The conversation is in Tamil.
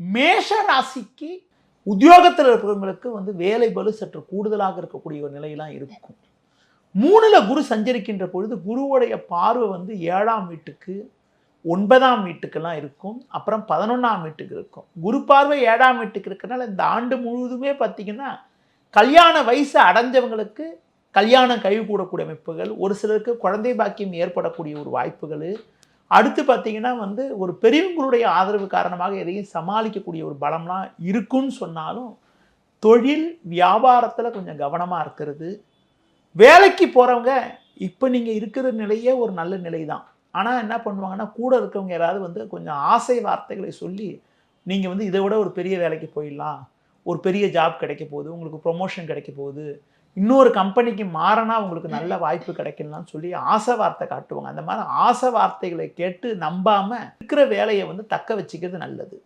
மேஷ ராசிக்கு உத்தியோகத்தில் இருக்கிறவங்களுக்கு வந்து வேலை பலு சற்று கூடுதலாக இருக்கக்கூடிய ஒரு நிலையெல்லாம் இருக்கும். மூணில் குரு சஞ்சரிக்கின்ற பொழுது குருவுடைய பார்வை வந்து ஏழாம் வீட்டுக்கு ஒன்பதாம் வீட்டுக்கெல்லாம் இருக்கும். அப்புறம் பதினொன்றாம் வீட்டுக்கு இருக்கும். குரு பார்வை ஏழாம் வீட்டுக்கு இருக்கிறனால இந்த ஆண்டு முழுவதுமே பார்த்திங்கன்னா கல்யாண வயசு அடைஞ்சவங்களுக்கு கல்யாணம் கைகூடக்கூடிய அமைப்புகள் ஒரு சிலருக்கு குழந்தை பாக்கியம் ஏற்படக்கூடிய ஒரு வாய்ப்புகள் அடுத்து பார்த்தீங்கன்னா வந்து ஒரு பெரியவங்களுடைய ஆதரவு காரணமாக எதையும் சமாளிக்கக்கூடிய ஒரு பலம்லாம் இருக்குன்னு சொன்னாலும் தொழில் வியாபாரத்தில் கொஞ்சம் கவனமாக இருக்கிறது. வேலைக்கு போகிறவங்க இப்போ நீங்கள் இருக்கிற நிலையே ஒரு நல்ல நிலை தான் ஆனால் என்ன பண்ணுவாங்கன்னா கூட இருக்கவங்க யாராவது வந்து கொஞ்சம் ஆசை வார்த்தைகளை சொல்லி நீங்கள் வந்து இதை விட ஒரு பெரிய வேலைக்கு போயிடலாம். ஒரு பெரிய ஜாப் கிடைக்க போகுது உங்களுக்கு ப்ரொமோஷன் கிடைக்க போகுது இன்னொரு கம்பெனிக்கு மாறினா உங்களுக்கு நல்ல வாய்ப்பு கிடைக்கலாம்னு சொல்லி ஆசை வார்த்தை காட்டுவாங்க. அந்த மாதிரி ஆசை வார்த்தைகளை கேட்டு நம்பாமல் இருக்கிற வேலையை வந்து தக்க வச்சுக்கிறது நல்லது.